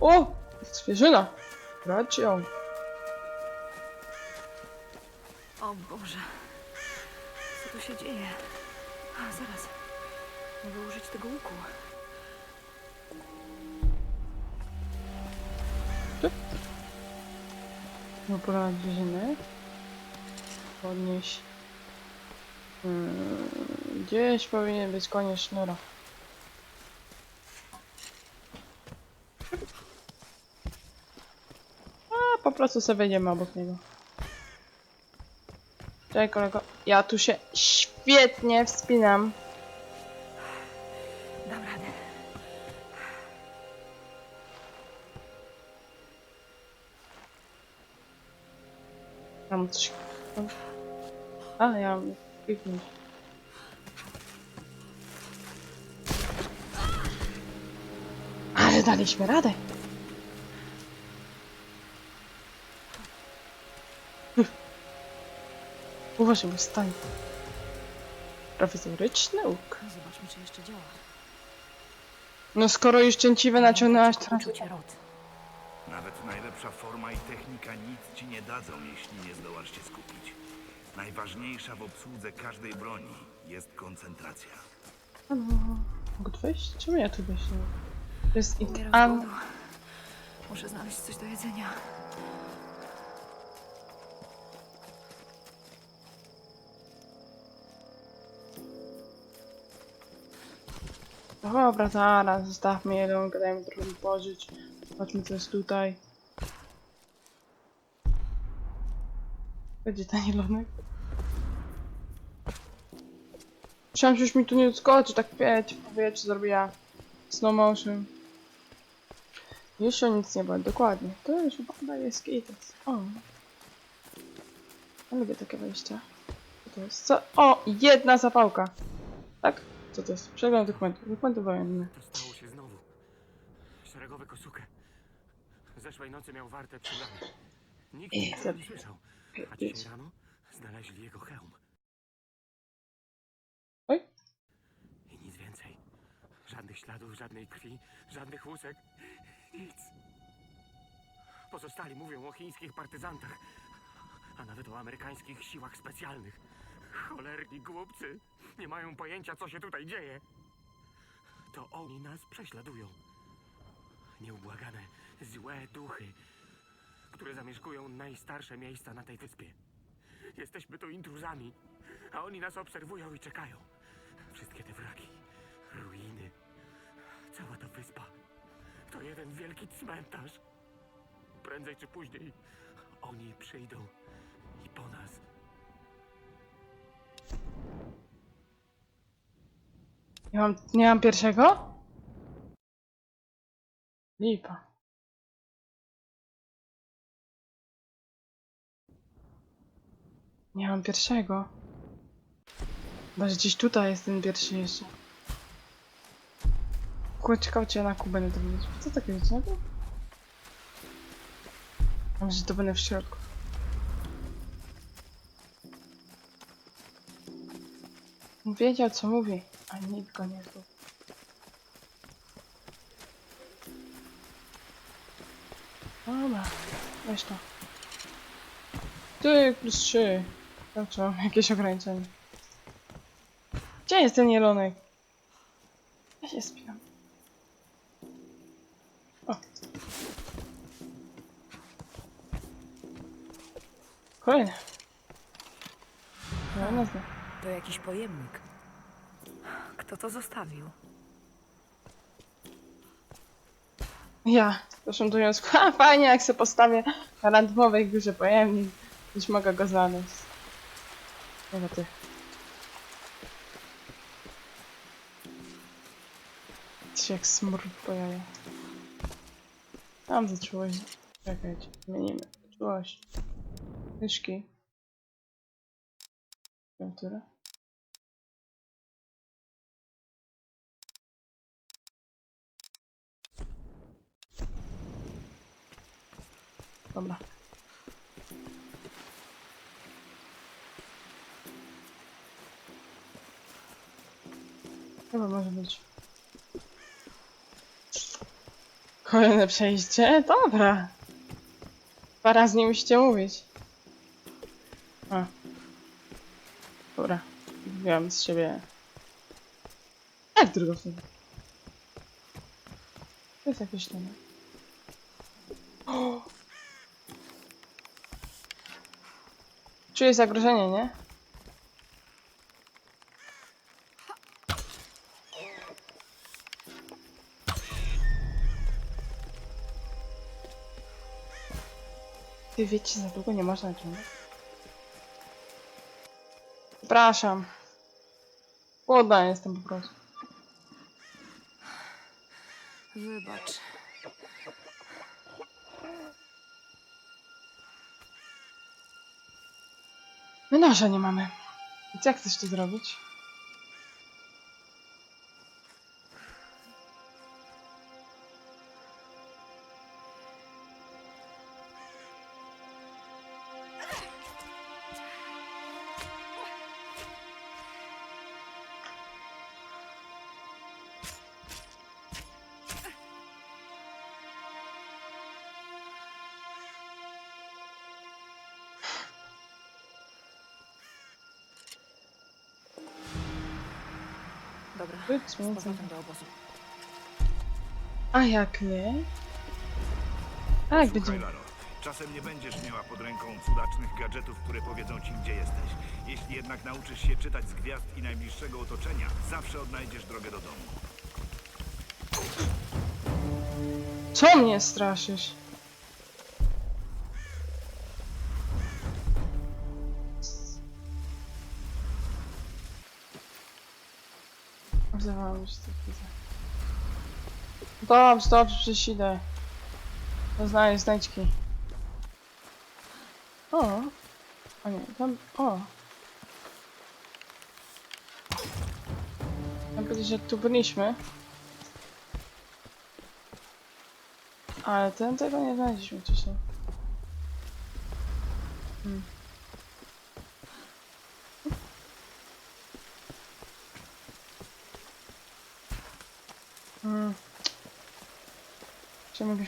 O! Zwierzyna! Brać ją. O Boże. Co tu się dzieje? A, zaraz. Mogę użyć tego łuku. Upolować zwierzyny. Podnieść. Hmm, gdzieś powinien być koniec sznura. A, po prostu sobie wejdziemy obok niego. Cześć kolego. Ja tu się świetnie wspinam. Dam radę. Mam coś... Ale ja mam kliknąć. Ale daliśmy radę. Uważaj, bo stań. Profesoryczny łuk. Zobaczmy, czy jeszcze działa. No skoro już cięciwe naciągnęłaś teraz... Uczucie rot. Nawet najlepsza forma i technika nic ci nie dadzą, jeśli nie zdołasz się skupić. Najważniejsza w obsłudze każdej broni jest koncentracja. Mogę tu wejść? Czemu ja tu wejść nie mogę? To jest Umieram z idealne. głodu. Muszę znaleźć coś do jedzenia. Dobra, zaraz, zostawmy jeden, dajmy trochę pożyć. Zobaczmy co jest tutaj. Będzie ten jelonek. Myślałam, że już mi tu nie odskoczy, tak wiecie, w powietrzu zrobiła slow motion. Jeszcze nic nie było, dokładnie. To już chyba jest kites. O. Ja lubię takie wejścia. Co to jest? Co? O! Jedna zapałka! Tak? Co to jest? Przegląd dokumentów. Dokumenty wojenne. To stało się znowu. Szeregowy Kosuke. Zeszłej nocy miał warte przybrane. Nikt niczego nie słyszał. A dzisiaj rano znaleźli jego hełm. Oj. I nic więcej. Żadnych śladów, żadnej krwi, żadnych łusek. Nic. Pozostali mówią o chińskich partyzantach, a nawet o amerykańskich siłach specjalnych. Cholerni głupcy. Nie mają pojęcia, co się tutaj dzieje. To oni nas prześladują. Nieubłagane, złe duchy, które zamieszkują najstarsze miejsca na tej wyspie. Jesteśmy tu intruzami, a oni nas obserwują i czekają. Wszystkie te wraki, ruiny, cała ta wyspa to jeden wielki cmentarz. Prędzej czy później oni przyjdą i po nas. Nie mam, nie mam pierwszego? Lipa. Nie mam pierwszego. Chyba, że gdzieś tutaj jest ten pierwszy jeszcze. Czy ja na Kubę nie to widzieć. Co takiego jest? A może to będę w środku. Wiedział co mówi, a nikt go nie słuchał. Dobra, weź to. Ty plus 3. To co, jakieś ograniczenie. Gdzie jest ten jelonek? Ja się spinam. O. Kolejne. Ja nazwę. To jakiś pojemnik. Kto to zostawił? Ja, proszę mówiąc, ha, fajnie jak sobie postawię na randomowej górze pojemnik, już mogę go znaleźć. Dobra, ty. Ty się jak smurf po jaja. Mam za czułość. Czekajcie, zmienimy. Czułość. Myszki. Temperatura. Dobra. Chyba może być. Kolejne przejście? Dobra. Dwa razy nie musicie mówić. A. Dobra. Wiem z siebie. Jak drugą wtedy? To jest jakieś tam. Czuję zagrożenie, nie? Ty wiecie, za długo nie można ciągnąć. Przepraszam. Głodna jestem po prostu. Wybacz. My noża nie mamy. Więc jak chcesz to zrobić? Być powrotem do obozu. A jak nie? A jak Słuchaj, będzie? Laro, czasem nie będziesz miała pod ręką cudacznych gadżetów, które powiedzą ci, gdzie jesteś. Jeśli jednak nauczysz się czytać z gwiazd i najbliższego otoczenia, zawsze odnajdziesz drogę do domu. Co mnie straszysz? Się to widzę. Dobrze, dobrze, przecież idę. Poznaję znajdźki. O! O nie, tam... O! Mam powiedzieć, że tu byliśmy. Ale ten tego nie znaleźliśmy wcześniej. Hmm.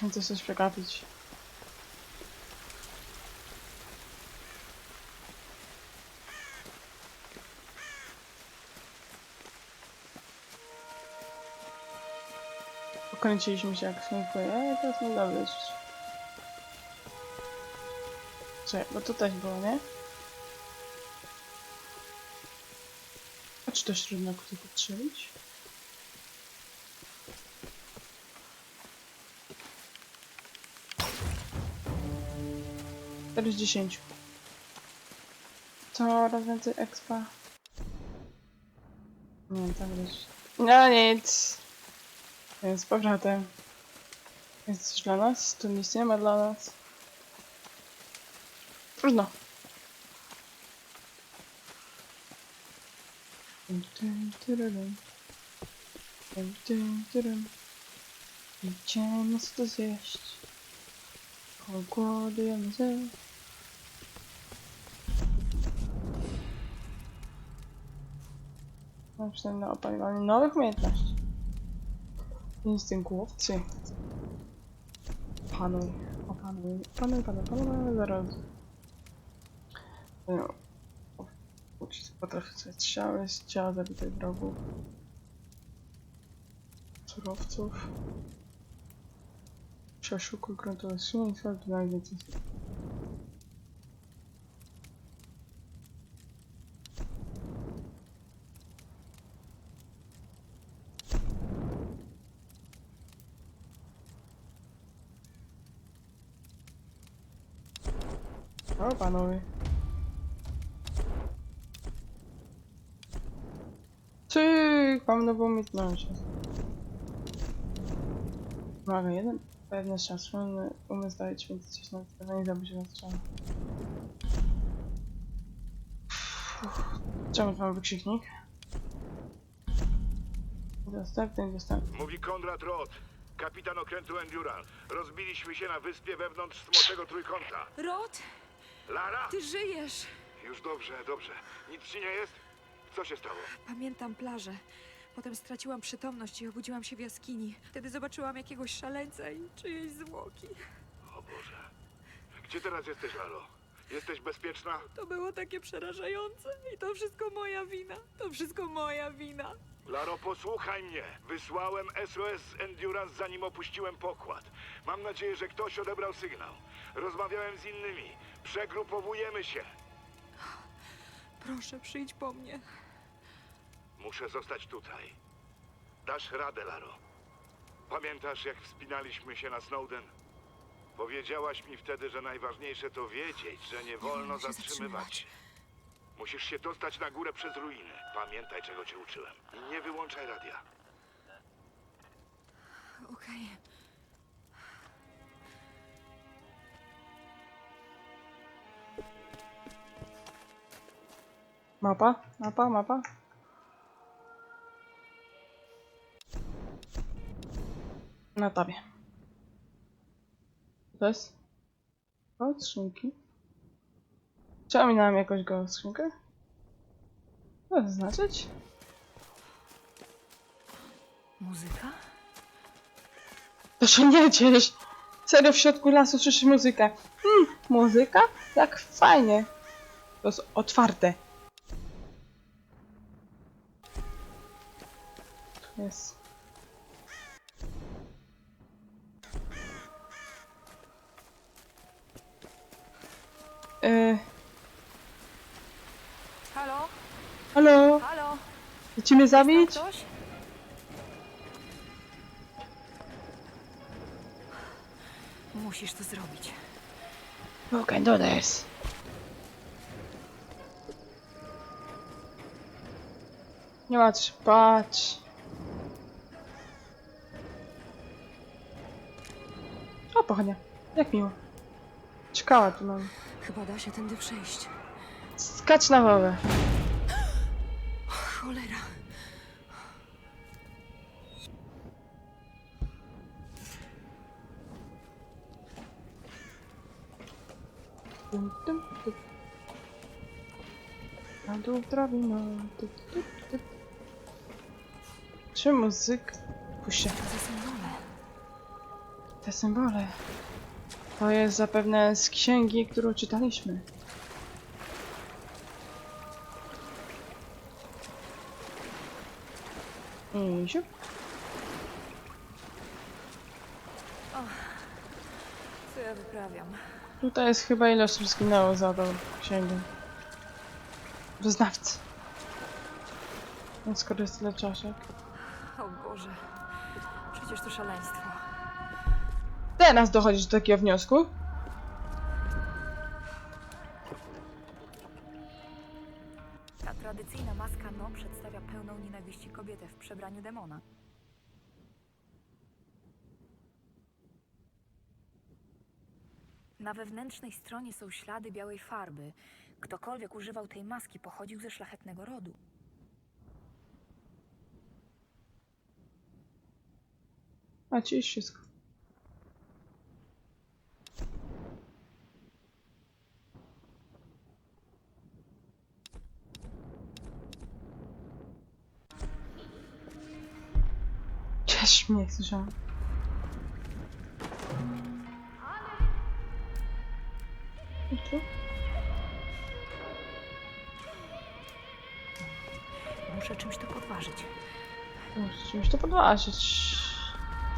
Muszę też coś przegapić. Okręciliśmy się jak snupy, ale teraz nie da wyjść. Czekaj, bo to też było, nie? A czy to śródnoku tylko strzelić? 4 z 10. Coraz więcej expa. No tak być. No nic. Więc Z powrotem. Jest coś dla nas? Tu nic nie ma dla nas. Trudno. Idziemy sobie to zjeść. No przynajmniej na opanowanie nowych umiejętności. Instynktowcy. Panuj, opanuj, panuj, panuj, panuj, zaraz. No. Uczyć potrafię sobie strzały z ciała zabitych wrogów. Surowców. Шашука грунтовая сумма, сразу туда зайти. О, панове. Цик, вам напомнить нам сейчас. Ага, я pewny szans, szalony umysł ci więcej coś na wystawienie zabudzie na strzał. Czemu mam wykrzyknik? Dostępny, dostępny. Mówi Konrad Roth, kapitan okrętu Endural. Rozbiliśmy się na wyspie wewnątrz Smoczego Trójkąta. Rod, Lara? ty żyjesz! Już dobrze, dobrze. Nic ci nie jest? Co się stało? Pamiętam plażę. Potem straciłam przytomność i obudziłam się w jaskini. Wtedy zobaczyłam jakiegoś szaleńca i czyjeś zwłoki. O Boże. Gdzie teraz jesteś, Lalo? Jesteś bezpieczna? To było takie przerażające i to wszystko moja wina. To wszystko moja wina. Laro, posłuchaj mnie. Wysłałem SOS z Endurance zanim opuściłem pokład. Mam nadzieję, że ktoś odebrał sygnał. Rozmawiałem z innymi. Przegrupowujemy się. Proszę, przyjdź po mnie. Muszę zostać tutaj. Dasz radę, Laro. Pamiętasz, jak wspinaliśmy się na Snowden? Powiedziałaś mi wtedy, że najważniejsze to wiedzieć, że nie wolno wolno się zatrzymywać. się. Musisz się dostać na górę przez ruiny. Pamiętaj, czego cię uczyłem. I nie wyłączaj radia. Okej. Mapa? Mapa? Mapa? Na tabie. To jest? O, skrzynki. Czy ominąłem jakąś go skrzynkę? Co to znaczyć? Muzyka? To się nie ciesz! Serio w środku lasu słyszysz muzykę. Hmm, muzyka? Jak fajnie. To jest otwarte. Tu Jest. Yy, Halo? halo? Halo? Chcecie zabić? Ktoś? Musisz to zrobić. Who can do this? Nie patrz, patrz. O, pochodnia. Jak miło. Czekała tu nam. Chyba da się tędy przejść. Skacz na wołę. Cholera. Tum, tum, tum. Na dół drabina. Tu, tu, tu. Czy muzyk? Puśćcie. To symbole. Te symbole. To jest zapewne z księgi, którą czytaliśmy. I siup. Co ja wyprawiam? Tutaj jest chyba ile osób zginęło za tą księgę. Wyznawcy. No skoro jest tyle czaszek. O Boże. Przecież to szaleństwo. Teraz dochodzisz do takiego wniosku? Ta tradycyjna maska No przedstawia pełną nienawiści kobietę w przebraniu demona. Na wewnętrznej stronie są ślady białej farby. Ktokolwiek używał tej maski pochodził ze szlachetnego rodu. A już wszystko. Ciesz mnie, słyszałam. I tu? Muszę czymś to podważyć. Muszę czymś to podważyć.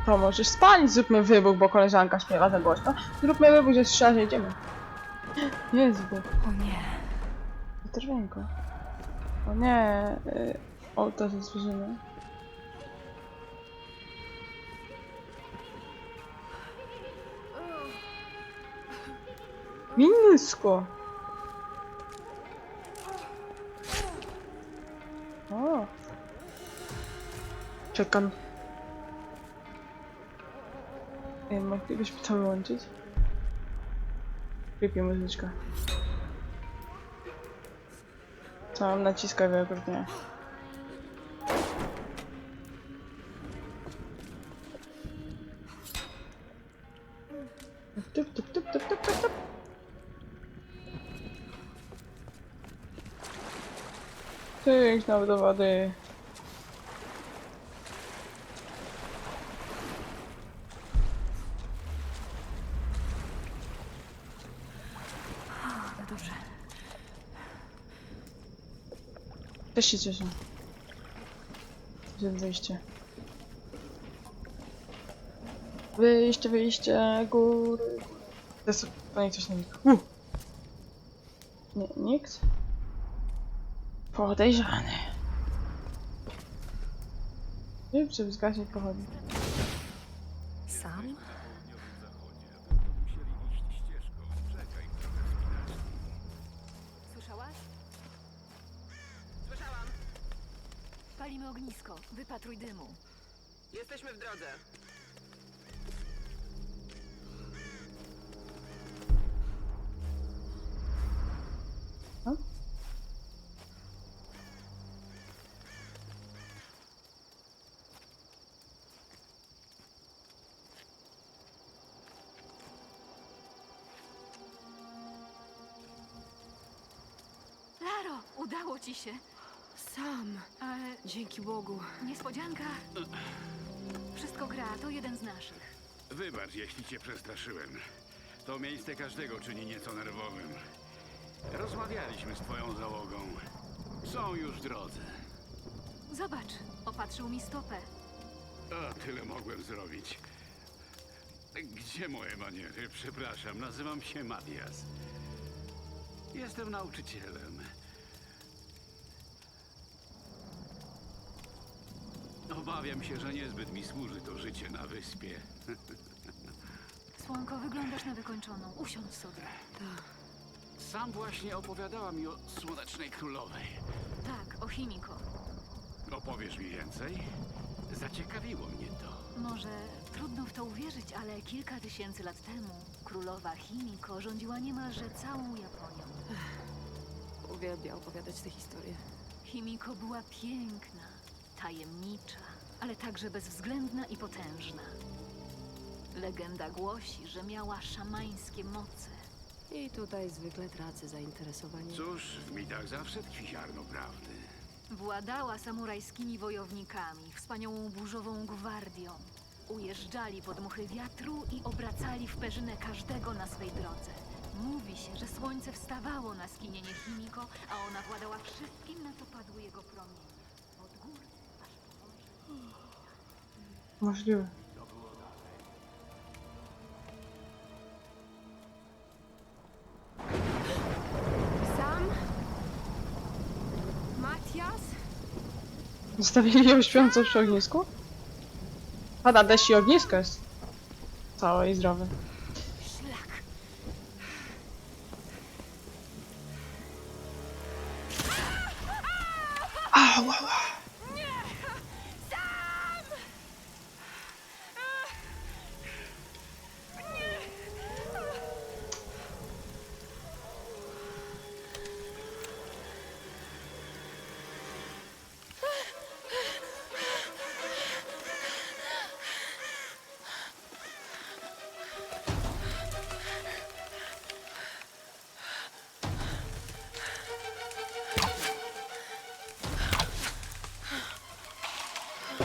To możesz spalić, zróbmy wybuch, bo koleżanka śpiewa za głośno. Zróbmy wybuch, że strzela, że idziemy. Jest wybuch. O nie. Drwęko. O nie. Y, o, to jest zwierzyny. Minsko. O. Czekam. Ej, moglibyśmy to wyłączyć? Creepy muzyczka. Co mam naciskać wielokrotnie? tam do wody. Też się cieszę. Gdzie wyjście? Wyjście, wyjście, góry. Coś na nich. Nie, nikt? Podejrzany. Nie wiem, czy wzgaśnie pochodzi. Sam? Słyszałaś? Słyszałam. Palimy ognisko. Wypatruj dymu. Jesteśmy w drodze. Udało ci się. Sam. E, Dzięki Bogu. niespodzianka. Wszystko gra, to jeden z naszych. Wybacz, jeśli cię przestraszyłem. To miejsce każdego czyni nieco nerwowym. Rozmawialiśmy z twoją załogą. Są już w drodze. Zobacz, opatrzył mi stopę. O, tyle mogłem zrobić. Gdzie moje maniery? Przepraszam, nazywam się Matias. Jestem nauczycielem. Obawiam się, że niezbyt mi służy to życie na wyspie. Słonko, wyglądasz na wykończoną. Usiądź sobie. Sam właśnie opowiadała mi o Słonecznej Królowej. Tak, o Chimiko. Opowiesz mi więcej? Zaciekawiło mnie to. Może trudno w to uwierzyć, ale kilka tysięcy lat temu królowa Chimiko rządziła niemalże całą Japonią. Uwielbia opowiadać te historie. Chimiko była piękna, tajemnicza, ale także bezwzględna i potężna. Legenda głosi, że miała szamańskie moce. I tutaj zwykle tracę zainteresowanie. Cóż, w mitach zawsze tkwi ziarno prawdy. Władała samurajskimi wojownikami, wspaniałą burzową gwardią. Ujeżdżali pod muchy wiatru i obracali w perzynę każdego na swej drodze. Mówi się, że słońce wstawało na skinienie Chimiko, a ona władała wszystkim, na co padły jego promienie. Możliwe. Sam? Matias? Zostawili ją śpiącą przy ognisku? Pada deszcz i ognisko jest. Całe i zdrowe.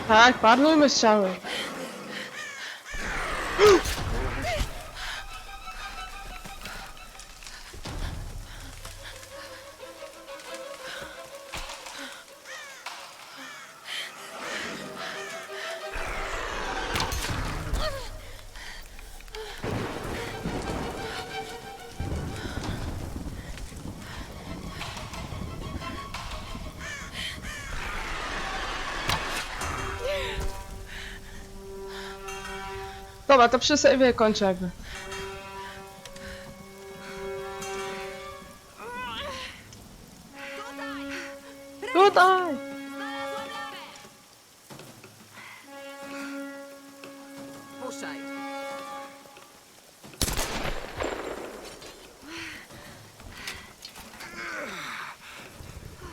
Tak, parnujmy strzały. Dobra, to przy sobie kończę jakby. Tutaj! Puszczaj.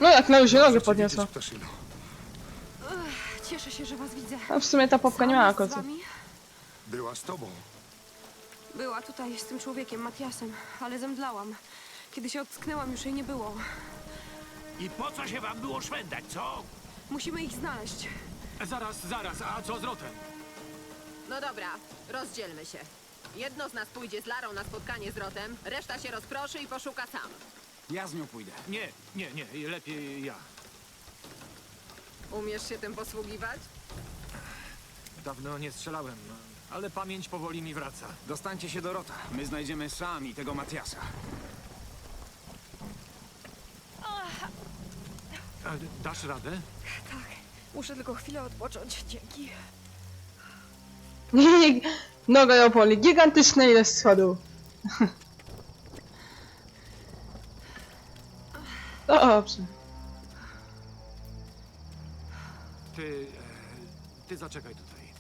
No jak na się nogę podniosła. Cieszę się, że was widzę. A w sumie ta popka nie z kocy. Była z tobą. Była tutaj z tym człowiekiem, Matiasem, ale zemdlałam. Kiedy się ocknęłam, już jej nie było. I po co się wam było szwendać, co? Musimy ich znaleźć. Zaraz, zaraz, a co z Rotem? No dobra, rozdzielmy się. Jedno z nas pójdzie z Larą na spotkanie z Rotem, reszta się rozproszy i poszuka sam. Ja z nią pójdę. Nie, nie, nie, lepiej ja. Umiesz się tym posługiwać? Dawno nie strzelałem, ale pamięć powoli mi wraca. Dostańcie się do Rota. My znajdziemy sami tego Matiasa. Dasz radę? Tak, muszę tylko chwilę odpocząć. Dzięki. Noga ją boli. Gigantyczne ilość schodów. Dobrze. Ty... E, ty zaczekaj tutaj.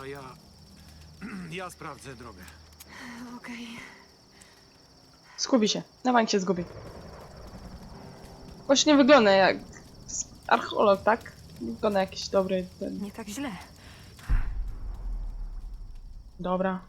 A ja... Ja sprawdzę drogę. Okej. Zgubi się. Na bank się zgubi. Właśnie wygląda jak archeolog, tak? Wygląda jakiś dobry ten... Nie tak źle. Dobra.